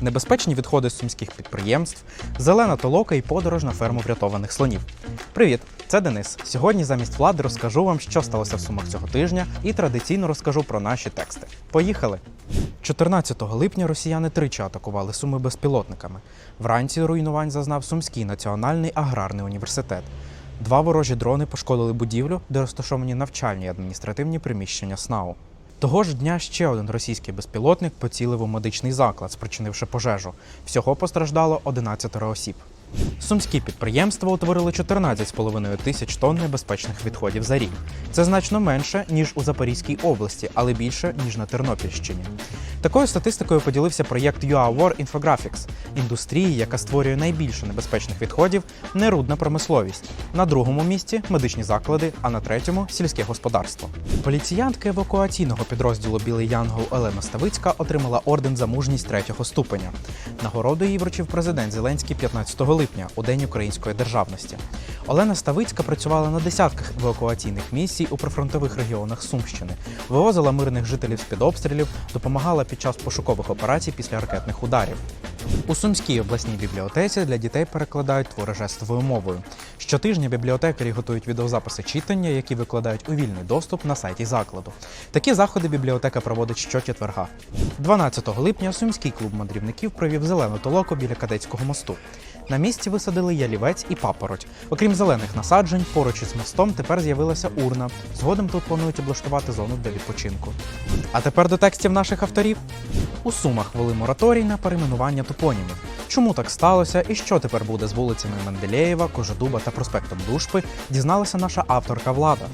небезпечні відходи з сумських підприємств, зелена толока і подорож на ферму врятованих слонів. Привіт, це Денис. Сьогодні замість влади розкажу вам, що сталося в сумах цього тижня, і традиційно розкажу про наші тексти. Поїхали! 14 липня росіяни тричі атакували суми безпілотниками. Вранці руйнувань зазнав Сумський національний аграрний університет. Два ворожі дрони пошкодили будівлю, де розташовані навчальні і адміністративні приміщення СНАУ. Того ж дня ще один російський безпілотник поцілив у медичний заклад, спричинивши пожежу. Всього постраждало 11 осіб. Сумські підприємства утворили 14,5 тисяч тонн небезпечних відходів за рік. Це значно менше, ніж у Запорізькій області, але більше, ніж на Тернопільщині. Такою статистикою поділився проєкт UA War Infographics – індустрії, яка створює найбільше небезпечних відходів, нерудна промисловість. На другому місці медичні заклади, а на третьому сільське господарство. Поліціянтка евакуаційного підрозділу Білий Янгол Олена Ставицька отримала орден за мужність третього ступеня. Нагороду їй вручив президент Зеленський 15 липня у День української державності. Олена Ставицька працювала на десятках евакуаційних місій у прифронтових регіонах Сумщини, вивозила мирних жителів з-під обстрілів, допомагала під час пошукових операцій після ракетних ударів. У Сумській обласній бібліотеці для дітей перекладають твори жестовою мовою. Щотижня бібліотекарі готують відеозаписи читання, які викладають у вільний доступ на сайті закладу. Такі заходи бібліотека проводить щочетверга. 12 липня Сумський клуб мандрівників провів зелену толоку біля кадетського мосту. На місці висадили ялівець і папороть. Окрім зелених насаджень, поруч із мостом тепер з'явилася урна. Згодом тут планують облаштувати зону для відпочинку. А тепер до текстів наших авторів. У Сумах ввели мораторій на перейменування топонімів. Чому так сталося і що тепер буде з вулицями Менделєєва, Кожедуба та проспектом Дружби, дізналася наша авторка Влада.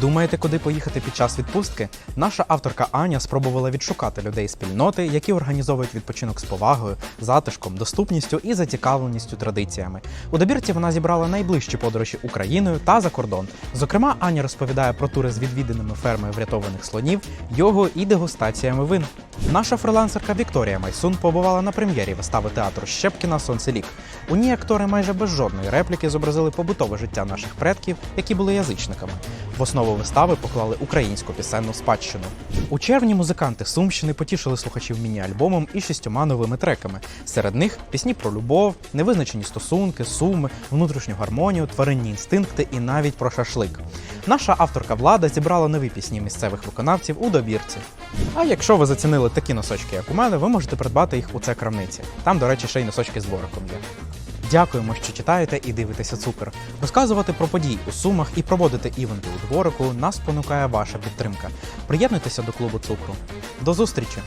Думаєте, куди поїхати під час відпустки? Наша авторка Аня спробувала відшукати людей спільноти, які організовують відпочинок з повагою, затишком, доступністю і зацікавленістю традиціями. У добірці вона зібрала найближчі подорожі Україною та за кордон. Зокрема, Аня розповідає про тури з відвідинами ферми врятованих слонів, його і дегустаціями вин. Наша фрилансерка Вікторія Майсун побувала на прем'єрі вистави театру Щепкіна Сонцелік. У ній актори майже без жодної репліки зобразили побутове життя наших предків, які були язичниками. В основу вистави поклали українську пісенну спадщину. У червні музиканти Сумщини потішили слухачів міні-альбомом і шістьома новими треками. Серед них пісні про любов, невизначені стосунки, суми, внутрішню гармонію, тваринні інстинкти і навіть про шашлик. Наша авторка влада зібрала нові пісні місцевих виконавців у добірці. А якщо ви зацінили такі носочки, як у мене, ви можете придбати їх у це крамниці. Там, до речі, ще й носочки з вороком є. Дякуємо, що читаєте і дивитеся цукер. Розказувати про події у сумах і проводити івенти у дворику нас спонукає ваша підтримка. Приєднуйтеся до клубу цукру. До зустрічі!